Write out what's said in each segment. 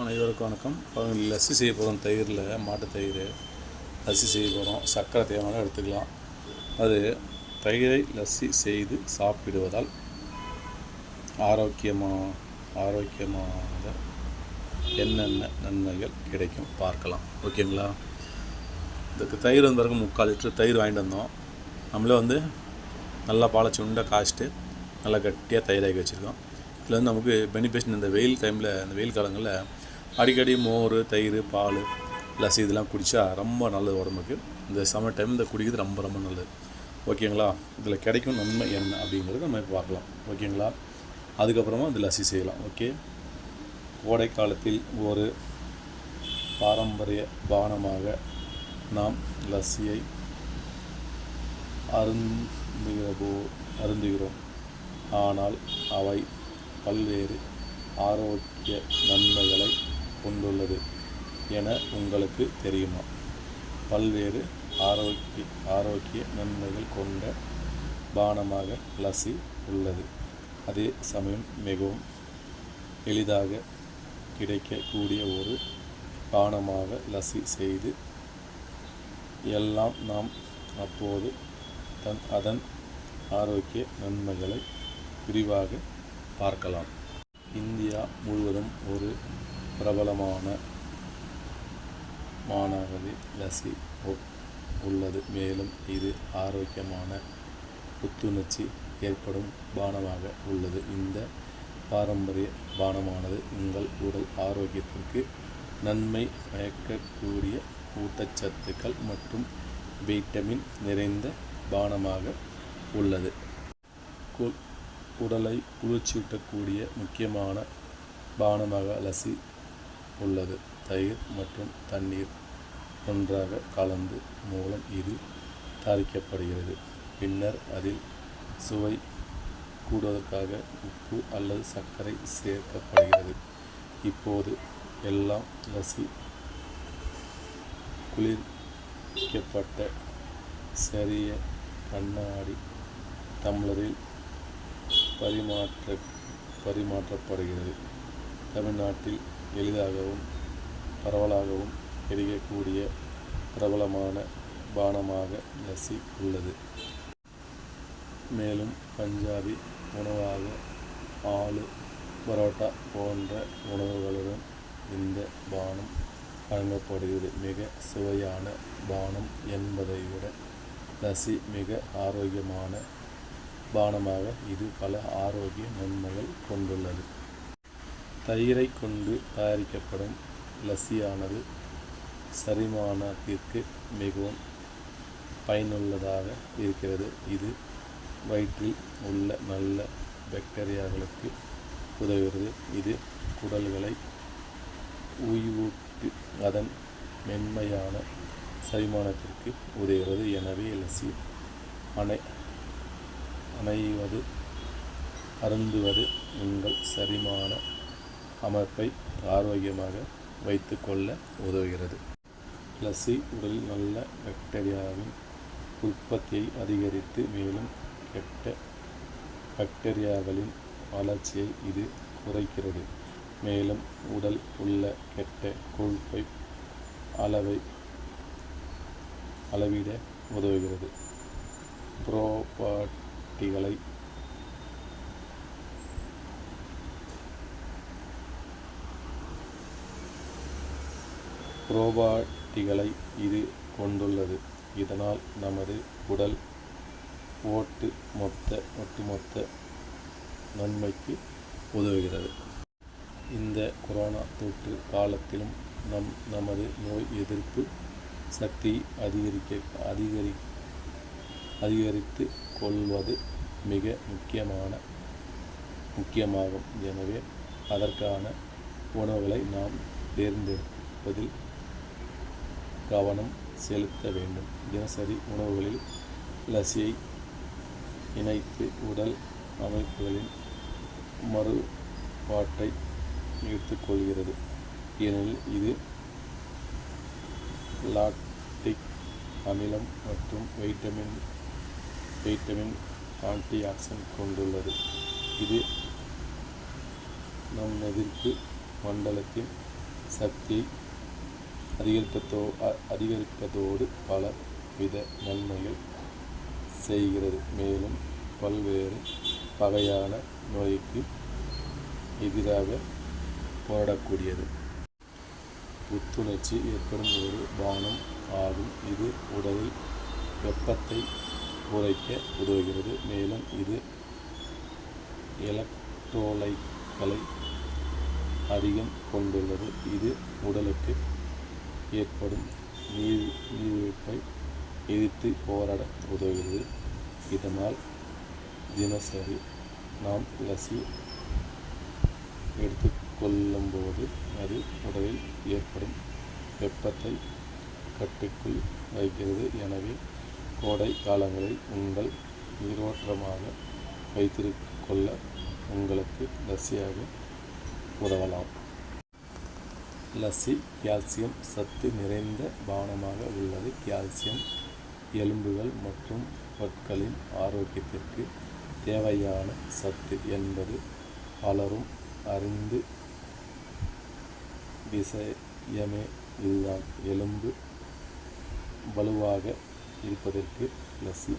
அனைவருக்கும் வணக்கம். லஸ்ஸி செய்ய போகிறோம். தயிரில் மாட்டு தயிர் லஸ்ஸி செய்ய போகிறோம். சர்க்கரை தேவையான எடுத்துக்கலாம். அது தயிரை லஸ்ஸி செய்து சாப்பிடுவதால் ஆரோக்கியமாக ஆரோக்கியமாக என்னென்ன நன்மைகள் கிடைக்கும் பார்க்கலாம். ஓகேங்களா? இதுக்கு தயிர் வந்து பிறகு முக்கால் லிட்டர் தயிர் வாங்கிட்டு வந்தோம். நம்மளே வந்து நல்லா பாலை சுண்டை காய்ச்சிட்டு நல்லா கட்டியாக தயிராகி வச்சுருக்கோம். இதில் வந்து நமக்கு பெனிஃபிஷன் இந்த வெயில் டைமில் இந்த வெயில் காலங்களில் அடிக்கடி மோர் தயிர் பால் லஸ்ஸி இதெல்லாம் குடித்தா ரொம்ப நல்லது உடம்புக்கு. இந்த சம்மர் டைம் இந்த குடிக்கிறது ரொம்ப ரொம்ப நல்லது. ஓகேங்களா? இதில் கிடைக்கும் நன்மை என்ன அப்படிங்கிறத நம்ம இப்போ பார்க்கலாம். ஓகேங்களா? அதுக்கப்புறமா இந்த லஸ்ஸி செய்யலாம். ஓகே? கோடை காலத்தில் ஒரு பாரம்பரிய பானமாக நாம் லஸ்ஸியை அருந்துகிறபோ அருந்துகிறோம். ஆனால் அவை பல்வேறு ஆரோக்கிய நன்மைகளை கொண்டுள்ளது என உங்களுக்கு தெரியுமா? பல்வேறு ஆரோக்கிய ஆரோக்கிய நன்மைகள் கொண்ட பானமாக லசி உள்ளது. அதே சமயம் மிகவும் எளிதாக கிடைக்கக்கூடிய ஒரு பானமாக லசி செய்து எல்லாம் நாம் அப்போது தன் அதன் ஆரோக்கிய நன்மைகளை விரிவாக பார்க்கலாம். இந்தியா முழுவதும் ஒரு பிரபலமான மானாகவே லசி உள்ளது. மேலும் இது ஆரோக்கியமான புத்துணர்ச்சி ஏற்படும் பானமாக உள்ளது. இந்த பாரம்பரிய பானமானது உங்கள் உடல் ஆரோக்கியத்திற்கு நன்மை பயக்கக்கூடிய ஊட்டச்சத்துக்கள் மற்றும் வைட்டமின் நிறைந்த பானமாக உள்ளது. உடலை குளிர்ச்சியூட்டக்கூடிய முக்கியமான பானமாக லசி உள்ளது. தயிர் மற்றும் தண்ணீர் ஒன்றாக கலந்து மூலம் இது தயாரிக்கப்படுகிறது பின்னர் அதில் சுவை கூடுவதற்காக உப்பு அல்லது சர்க்கரை சேர்க்கப்படுகிறது. இப்போது எல்லாம் லசி குளிர்க்கப்பட்ட சிறிய கண்ணாடி டம்ளரில் பரிமாற்ற பரிமாற்றப்படுகிறது. தமிழ்நாட்டில் எளிதாகவும் பரவலாகவும் கிடைக்கக்கூடிய பிரபலமான பானமாக லஸ்ஸி உள்ளது. மேலும் பஞ்சாபி உணவாக ஆலு பரோட்டா போன்ற உணவுகளுடன் இந்த பானம் வழங்கப்படுகிறது. மிக சுவையான பானம் என்பதை விட லசி மிக ஆரோக்கியமான பானமாக இது பல ஆரோக்கிய நன்மைகள் கொண்டுள்ளது. தயிரை கொண்டு தயாரிக்கப்படும் லஸ்ஸியானது செரிமானத்திற்கு மிகவும் பயனுள்ளதாக இருக்கிறது. இது வயிற்றில் உள்ள நல்ல பாக்டீரியாக்களுக்கு உதவுகிறது. இது குடல்களை உய்வூட்டி அதன் மென்மையான செரிமானத்திற்கு உதவுகிறது. எனவே லசி அணை அணைவது அருந்துவது உங்கள் செரிமான அமைப்பை ஆரோக்கியமாக வைத்துக்கொள்ள உதவுகிறது. லஸ்ஸி உடலில் நல்ல பாக்டீரியாவின் உற்பத்தியை அதிகரித்து மேலும் கெட்ட பாக்டீரியாக்களின் வளர்ச்சியை இது குறைக்கிறது. மேலும் உடல் உள்ள கெட்ட கொழுப்பை அளவை அளவிட உதவுகிறது. புரோபாட்டிகளை புரோபாட்டிகளை இது கொண்டுள்ளது. இதனால் நமது உடல் ஓட்டு மொத்த ஒட்டுமொத்த நன்மைக்கு உதவுகிறது. இந்த கொரோனா தொற்று காலத்திலும் நம் நமது நோய் எதிர்ப்பு சக்தி அதிகரிக்க அதிகரி அதிகரித்து கொள்வது மிக முக்கியமான முக்கியமாகும். எனவே அதற்கான உணவுகளை நாம் தேர்ந்தெடுப்பதில் கவனம் செலுத்த வேண்டும். தினசரி உணவுகளில் லசியை இணைத்து உடல் அமைப்புகளின் மறுபாட்டை எடுத்துக்கொள்கிறது ஏனெனில் இது லாக்டிக் அமிலம் மற்றும் வைட்டமின் வைட்டமின் ஆன்டி ஆக்சன் கொண்டுள்ளது. இது நம் எதிர்ப்பு மண்டலத்தின் சக்தி அதிகரிப்பதோ அ- அதிகரிப்பதோடு பல வித நன்மைகள் செய்கிறது. மேலும் பல்வேறு வகையான நோய்க்கு எதிராக போராடக்கூடியது. புத்துணர்ச்சி ஏற்படும் ஒரு பானம் ஆகும். இது உடலில் வெப்பத்தை குறைக்க உதவுகிறது. மேலும் இது எலக்ட்ரோலைட்களை அதிகம் கொண்டுள்ளது. இது உடலுக்கு ஏற்படும் நீர் நீர்வீழ்ப்பை எதிர்த்து போராட உதவுகிறது. இதனால் தினசரி நாம் லசி எடுத்துக்கொள்ளும்போது அது உடலில் ஏற்படும் வெப்பத்தை கட்டுக்குள் வைக்கிறது. எனவே கோடை காலங்களில் உங்கள் நீரோட்டமாக வைத்திருக்கொள்ள உங்களுக்கு லசியாக உதவலாம். லஸ்ஸி கால்சியம் சத்து நிறைந்த பானமாக உள்ளது. கால்சியம் எலும்புகள் மற்றும் பற்களின் ஆரோக்கியத்திற்கு தேவையான சத்து என்பது பலரும் அறிந்து விஷயமே இதுதான். எலும்பு வலுவாக இருப்பதற்கு லஸ்ஸி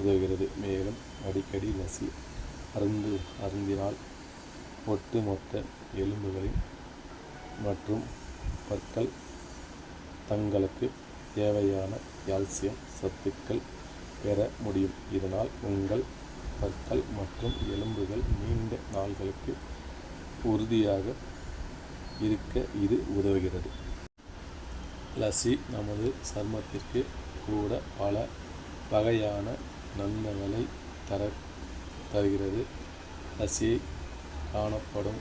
உதவுகிறது. மேலும் அடிக்கடி லஸ்ஸி அருந்து அருந்தினால் ஒட்டுமொத்த எலும்புகளின் மற்றும் பற்கள் தங்களுக்கு தேவையான கால்சியம் சத்துக்கள் பெற முடியும். இதனால் உங்கள் பற்கள் மற்றும் எலும்புகள் நீண்ட நாள்களுக்கு உறுதியாக இருக்க இது உதவுகிறது. லசி நமது சருமத்திற்கு கூட பல வகையான நன்மைகளை தர தருகிறது. லசியை காணப்படும்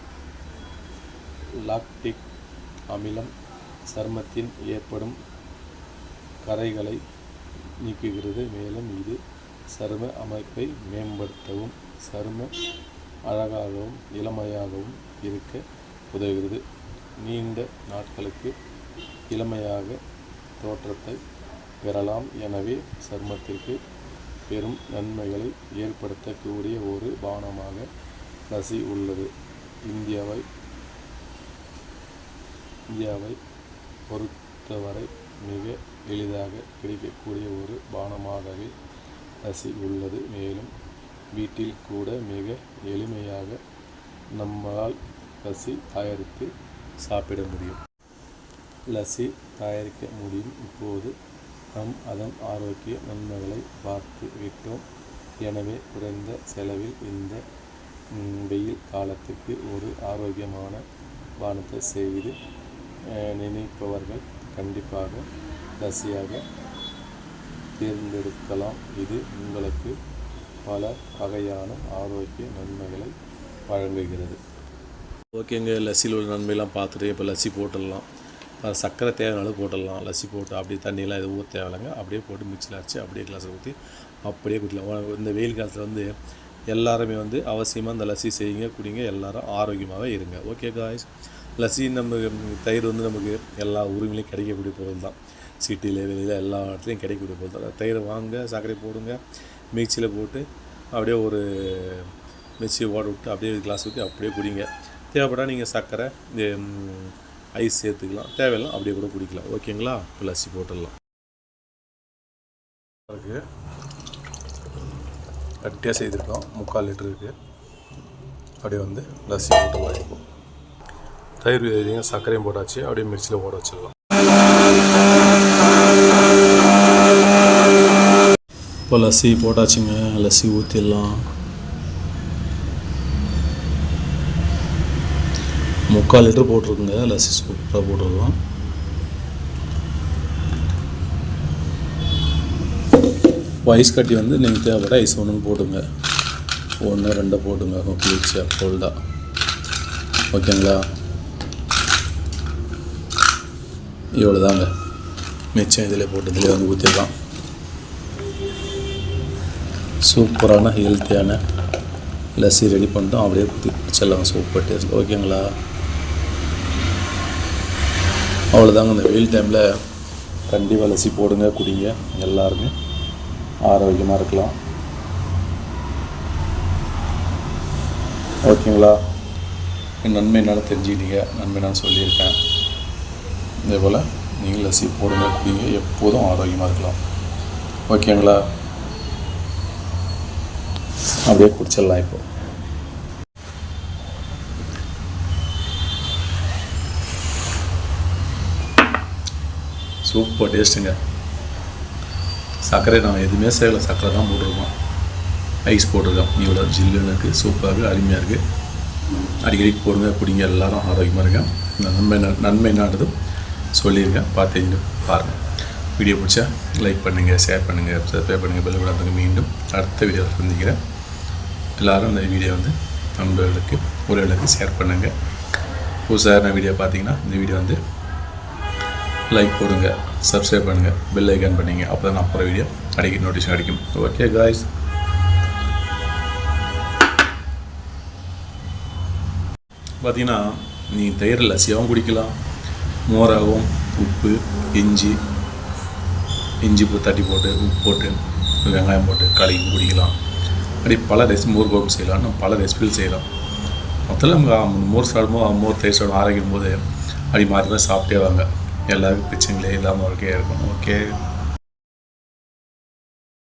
லாக்டிக் அமிலம் சருமத்தின் ஏற்படும் கரைகளை நீக்குகிறது. மேலும் இது சரும அமைப்பை மேம்படுத்தவும் சரும அழகாகவும் இளமையாகவும் இருக்க உதவுகிறது. நீண்ட நாட்களுக்கு இளமையாக தோற்றத்தை பெறலாம். எனவே சருமத்திற்கு பெரும் நன்மைகளை ஏற்படுத்தக்கூடிய ஒரு பானமாக ரசி உள்ளது. இந்தியாவை இந்தியாவை பொறுத்தவரை மிக எளிதாக கிடைக்கக்கூடிய ஒரு பானமாகவே லசி உள்ளது மேலும் வீட்டில் கூட மிக எளிமையாக நம்மால் லசி தயாரித்து சாப்பிட முடியும். லசி தயாரிக்க முடியும். இப்போது நாம் அதன் ஆரோக்கிய நன்மைகளை பார்த்து விட்டோம். எனவே குறைந்த செலவில் இந்த வெயில் காலத்துக்கு ஒரு ஆரோக்கியமான பானத்தை செய்து நினைப்பவர்கள் கண்டிப்பாக ரசியாக தேர்ந்தெடுக்கலாம். இது உங்களுக்கு பல வகையான ஆரோக்கிய நன்மைகளை வழங்குகிறது. ஓகேங்க லஸ்ஸியில் உள்ள நன்மையெல்லாம் பார்த்துட்டு இப்போ லஸ்ஸி போட்டுடலாம். அது சர்க்கரை தேவைனாலும் போட்டுடலாம். லஸ்ஸி போட்டு அப்படியே தண்ணியெல்லாம் எதுவும் ஊற்ற தேவையில்லைங்க. அப்படியே போட்டு மிக்சியில் அரைச்சி அப்படியே கிளாஸில் ஊற்றி அப்படியே குடிக்கலாம். இந்த வெயில் காலத்தில் வந்து எல்லாருமே வந்து அவசியமாக இந்த லஸ்ஸி செய்யுங்க குடிங்க எல்லாரும் ஆரோக்கியமாகவே இருங்க. ஓகே காய்ஸ் லஸ்ஸி நம்ம தயிர் வந்து நமக்கு எல்லா ஊருங்களையும் கிடைக்கக்கூடிய பொருள் தான். சிட்டியில் வெளியில் எல்லா இடத்துலையும் கிடைக்கக்கூடிய பொருள் தான். தயிரை வாங்க சர்க்கரை போடுங்க மிக்சியில் போட்டு அப்படியே ஒரு மிக்சியை ஓட விட்டு அப்படியே கிளாஸ் ஊற்றி அப்படியே குடிங்க. தேவைப்பட்டால் நீங்கள் சர்க்கரை ஐஸ் சேர்த்துக்கலாம். தேவையில்லாம் அப்படியே கூட குடிக்கலாம். ஓகேங்களா இப்போ லஸ்ஸி போட்டுடலாம். இருக்குது கட்டியாக செய்திருக்கோம். முக்கால் லிட்டர் இருக்குது அப்படியே வந்து லஸ்ஸி போட்டு வாங்கிப்போம். தயிர் விதைங்க சர்க்கரையும் போட்டாச்சு. அப்படியே மிக்சியில் போட வச்சிடலாம். இப்போ லஸ்ஸி போட்டாச்சுங்க. லஸ்ஸி ஊற்றிடலாம் முக்கால் லிட்டர் போட்டிருக்குங்க. லஸ்ஸி சூப்பராக போட்டிருக்கோம். ஐஸ் கட்டி வந்து நீங்கள் தேவைப்பட ஐஸ் ஒன்று போடுங்க ஒன்று ரெண்டை போட்டுங்க. குளிர்ச்சியாக கோல்டாக ஓகேங்களா இவ்வளோ தாங்க மிச்சம் இதில் போட்டு இதில் வந்து ஊற்றிடலாம் சூப்பரான ஹெல்த்தியான லஸ்ஸி ரெடி பண்ணிட்டோம். அப்படியே ஊற்றி குடிச்சிடலாம் சூப்பர் டேஸ்ட். ஓகேங்களா? அவ்வளோதாங்க இந்த வெயில் டைமில் கண்டிப்பாக லஸ்ஸி போடுங்க குடிங்க. எல்லாருமே ஆரோக்கியமாக இருக்கலாம். ஓகேங்களா? என் நன்மை என்னால் தெரிஞ்சுக்கிட்டீங்க. நன்மை நான் சொல்லியிருக்கேன். இதே போல் நீங்கள் லஸ்ஸி போடுங்க குடிங்க எப்போதும் ஆரோக்கியமாக இருக்கலாம். ஓகேங்களா அப்படியே குடிச்சிடலாம் இப்போ. சூப்பர் டேஸ்ட்டுங்க. சர்க்கரை நான் எதுவுமே செய்யலை. சர்க்கரை தான் போட்டிருக்கோம். ஐஸ் போட்டிருக்கோம். இவ்வளோ ஜில்லுன்னு இருக்குது சூப்பராக இருக்குது அருமையாக இருக்குது அடிக்கடி போடுங்க குடிங்க. எல்லாரும் ஆரோக்கியமாக இருக்கேன் நன்மை நன்மை நாடுதும் சொல்லியிருக்கேன். பார்த்து பாருங்கள் வீடியோ பிடிச்சா லைக் பண்ணுங்கள் ஷேர் பண்ணுங்கள் சப்ஸ்கிரைப் பண்ணுங்கள் பெல் விடாதுங்க மீண்டும் அடுத்த வீடியோவில் சந்திக்கிறேன். எல்லோரும் இந்த வீடியோ வந்து நண்பர்களுக்கு உறவுகளுக்கு ஷேர் பண்ணுங்கள் புதுசாக வீடியோ பார்த்தீங்கன்னா இந்த வீடியோ வந்து லைக் போடுங்க சப்ஸ்கிரைப் பண்ணுங்கள் பெல் ஐக்கான் பண்ணிங்க அப்போ தான் நான் அப்புறம் வீடியோ அடிக்க நோட்டிஃபிகேஷன் அடிக்கும். ஓகே காய்ஸ் பார்த்தீங்கன்னா நீ தயிரில் லசியாகவும் குடிக்கலாம். மோராகவும் உப்பு இஞ்சி இஞ்சி தட்டி போட்டு உப்பு போட்டு வெங்காயம் போட்டு கலக்கி குடிக்கலாம் அப்படி பல ரெசிபி மோர் குழம்பு செய்யலாம். நம்ம பல ரெசிபிகள் செய்யலாம். மொத்தத்தில் நம்ம மோர் சாப்பிடும்போது மோர் தயிர் சாப்பிடும் ஆரோக்கியம் போது அப்படி மாறி தான் சாப்பிட்டே வாங்க. எல்லாருக்கும் பிரச்சனைகளே இல்லாமல் இருக்கே இருக்கணும். ஓகே